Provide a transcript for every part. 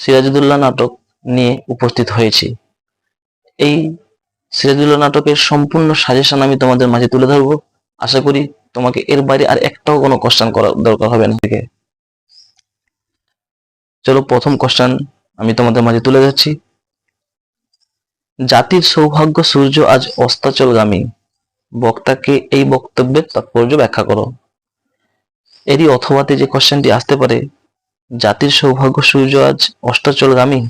সিরাজুদ্দৌলা নাটক নিয়ে উপস্থিত হয়েছি। এই সিরাজুদ্দৌলা নাটকের সম্পূর্ণ সাজেশন আমি তোমাদের মাঝে তুলে ধরবো। আশা করি তোমাকে এর বাইরে আর একটাও কোনো কোশ্চেন করার দরকার হবে না থেকে চলো প্রথম কোশ্চেন আমি তোমাদের মাঝে তুলে যাচ্ছি জাতির সৌভাগ্য সূর্য আজ অস্তাচলগামী। বক্তাকে এই বক্তব্যের তাৎপর্য ব্যাখ্যা করো। এরই অথবাতে যে কোশ্চেনটি আসতে পারে জাতির সৌভাগ্য সূর্য আজ অস্তাচলগামী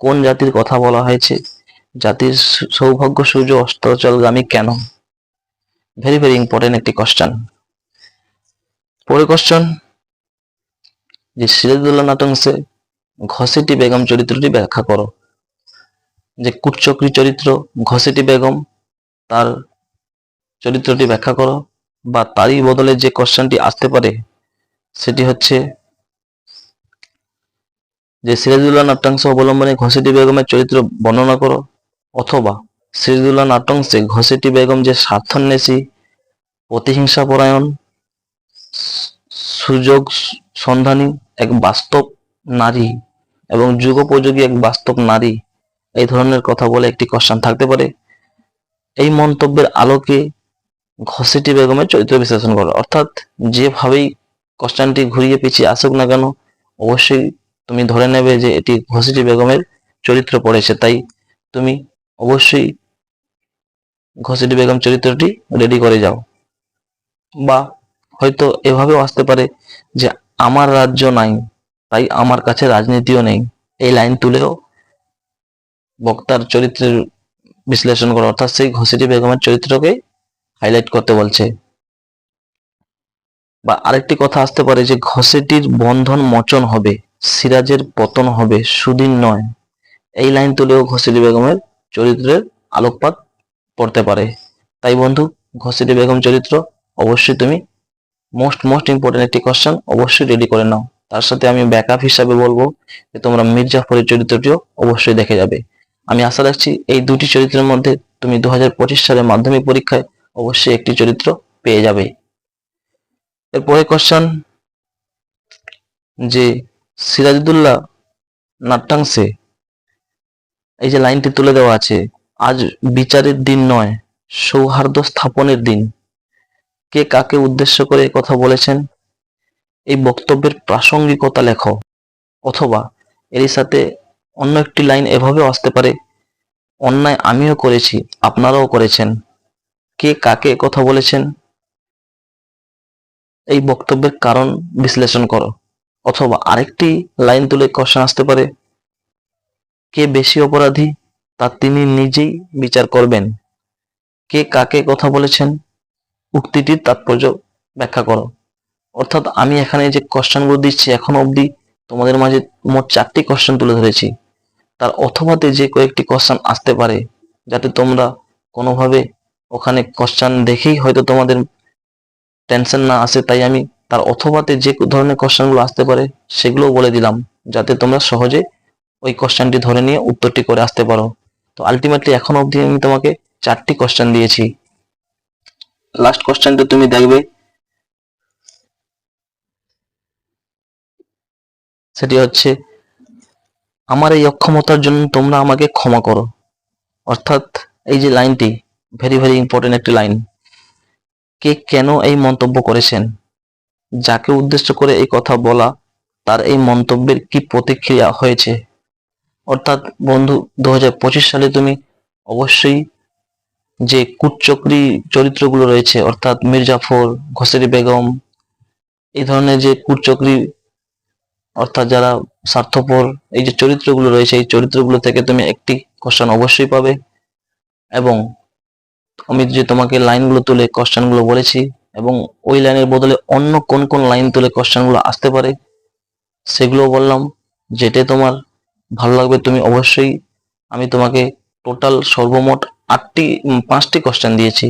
কোন জাতির কথা বলা হয়েছে? জাতির সৌভাগ্য সূর্য অস্তাচলগামী কেন? ভেরি ভেরি ইম্পর্টেন্ট একটি কোশ্চেন পরে কোশ্চেন যে সিরাজুল্লাহ নাটংসে ঘসেটি বেগম চরিত্রটি ব্যাখ্যা করো। যে কুটচক্রী চরিত্র ঘসেটি বেগম, তার চরিত্রটি ব্যাখ্যা করো, বা তারই বদলে যে কোশ্চেনটি আসতে পারে, সেটি হচ্ছে যে সিরাজুল্লাহ নাট্যাংশ অবলম্বনে ঘসেটি বেগমের চরিত্র বর্ণনা করো, অথবা সিরাজুল্লাহ নাট্যাংশে ঘসেটি বেগম যে স্বার্থান্বেষী প্রতিহিংসা পরায়ণ সুযোগ সন্ধানী এক বাস্তব নারী এবং যুগোপযোগী এক বাস্তব নারী, এই ধরনের কথা বলে একটি কোশ্চেন থাকতে পারে। এই মন্তব্যের আলোকে ঘসেটি বেগমের চরিত্র বিশ্লেষণ করো। অর্থাৎ যেভাবেই কোশ্চেনটি ঘুরিয়ে পিছিয়ে আসুক না কেন, অবশ্যই তুমি ধরে নেবে যে এটি ঘসেটি বেগমের চরিত্র পড়েছে, তাই তুমি অবশ্যই ঘসেটি বেগম চরিত্রটি রেডি করে যাও। বা হয়তো এভাবেও আসতে পারে যে আমার রাজ্য নাই, তাই আমার কাছে রাজনীতিও নেই। এই লাইন তুলেও বক্তার চরিত্রের বিশ্লেষণ করো, অর্থাৎ সেই ঘসেটি বেগমের চরিত্রকে হাইলাইট করতে বলছে। বা আরেকটি কথা আসতে পারে যে ঘসেটির বন্ধন মোচন হবে। সিরাজের পতন হবে সুদিন নয়। এই লাইন তুলেও ঘসেটি বেগমের চরিত্রের আলোকপাত পড়তে পারে। তাই বন্ধু ঘসেটি বেগম চরিত্র অবশ্যই তুমি মোস্ট মোস্ট ইম্পর্টেন্ট একটি কোশ্চেন অবশ্যই রেডি করে নাও। তার সাথে আমি ব্যাকআপ হিসাবে বলব যে তোমরা মির্জাফরের চরিত্রটিও অবশ্যই দেখে যাবে। আমি আশা রাখছি এই দুটি চরিত্রের মধ্যে তুমি দু সালের মাধ্যমিক পরীক্ষায় অবশ্যই একটি চরিত্র পেয়ে যাবে। এরপরে কোশ্চেন যে সিরাজুদ্দৌল্লাহ নাট্যাংশে। এই যে লাইনটি তুলে দেওয়া আছে, আজ বিচারের দিন নয়, সৌহার্দ্য স্থাপনের দিন। কে কাকে উদ্দেশ্য করে কথা বলেছেন? এই বক্তব্যের প্রাসঙ্গিকতা লেখো। অথবা এরই সাথে অন্য একটি লাইন এভাবেও আসতে পারে, অন্যায় আমিও করেছি, আপনারাও করেছেন। কে কাকে কথা বলেছেন? এই বক্তব্যের কারণ বিশ্লেষণ করো। অথবা আরেকটি লাইন তুলে কোশ্চেন আসতে পারে। কে বেশি অপরাধী, তা তিনি নিজেই বিচার করবেন। কে কাকে কথা বলেছেন, উক্তিটির তাৎপর্য ব্যাখ্যা করো। অর্থাৎ আমি এখানে যে কোশ্চেনগুলো দিচ্ছি এখন অবধি, তোমাদের মাঝে মোট চারটি কোশ্চেন তুলে ধরেছি। তার অথবাতে যে কয়েকটি কোশ্চেন আসতে পারে, যাতে তোমরা কোনোভাবে ওখানে কোশ্চেন দেখেই হয়তো তোমাদের টেনশন না আসে, তাই আমি তার অথবাতে যে ধরনের কোশ্চেনগুলো আসতে পারে, সেগুলোও বলে দিলাম, যাতে তোমরা সহজে ওই কোশ্চেনটি ধরে নিয়ে উত্তরটি করে আসতে পারো। তো আলটিমেটলি এখন অবধি আমি তোমাকে চারটি কোশ্চেন দিয়েছি। লাস্ট কোশ্চেনটা তুমি দেখবে। সেটি হচ্ছে, আমার এই অক্ষমতার জন্য তোমরা আমাকে ক্ষমা করো। অর্থাৎ এই যে লাইনটি ভেরি ভেরি ইম্পর্টেন্ট একটি লাইন। কে কেন এই মন্তব্য করেছেন? যাকে উদ্দেশ্য করে এই কথা বলা, তার এই মন্তব্যের কি প্রতিক্রিয়া হয়েছে? অর্থাৎ, বন্ধু দু হাজার পঁচিশ সালে তুমি অবশ্যই যে কুটচক্রী চরিত্রগুলো রয়েছে, অর্থাৎ মির্জাফর, ঘোষেরি বেগম, এই ধরনের যে কুটচক্রী, অর্থাৎ যারা স্বার্থপর, এই যে চরিত্রগুলো রয়েছে, এই চরিত্রগুলো থেকে তুমি একটি কোশ্চেন অবশ্যই পাবে। এবং আমি যে তোমাকে লাইনগুলো তুলে কোশ্চেনগুলো বলেছি এবং ওই লাইনের বদলে অন্য কোন কোন লাইন তুলে কোশ্চেনগুলো আসতে পারে সেগুলো বললাম। যেটা তোমার ভালো লাগবে তুমি অবশ্যই আমি তোমাকে টোটাল সর্বমোট আটটি পাঁচটি কোশ্চেন দিয়েছি।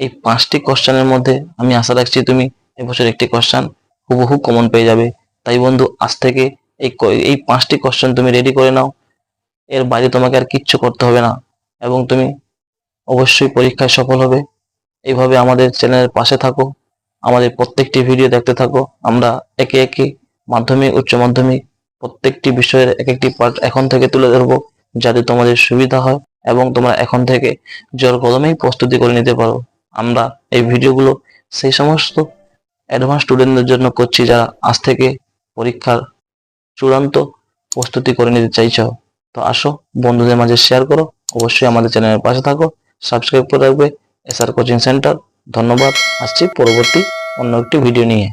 এই পাঁচটি কোশ্চেনের মধ্যে আমি আশা রাখছি তুমি এবছর একটি কোশ্চেন হুবহু কমন পেয়ে যাবে। তাই বন্ধু, আজ থেকে এই এই পাঁচটি কোশ্চেন তুমি রেডি করে নাও। এর বাইরে তোমাকে আর কিচ্ছু করতে হবে না। এবং তুমি অবশ্যই পরীক্ষায় সফল হবে। এইভাবে আমাদের চ্যানেলের পাশে থাকো, আমাদের প্রত্যেকটি ভিডিও দেখতে থাকো। আমরা একে একে মাধ্যমিক, উচ্চ মাধ্যমিক প্রত্যেকটি বিষয়ের এক একটি পার্ট এখন থেকে তুলে ধরবো যাতে তোমাদের সুবিধা হয় এবং তোমরা এখন থেকে জোর কদমেই প্রস্তুতি করে নিতে পারো। আমরা এই ভিডিওগুলো সেই সমস্ত অ্যাডভান্স স্টুডেন্টদের জন্য করছি যারা আজ থেকে পরীক্ষার চূড়ান্ত প্রস্তুতি করে নিতে চাইছো। তো আসো, বন্ধুদের মাঝে শেয়ার করো, অবশ্যই আমাদের চ্যানেলের পাশে থাকো সাবস্ক্রাইব করে রাখবে এসআর কোচিং সেন্টার। ধন্যবাদ। আসছি পরবর্তী অন্য একটি ভিডিও নিয়ে।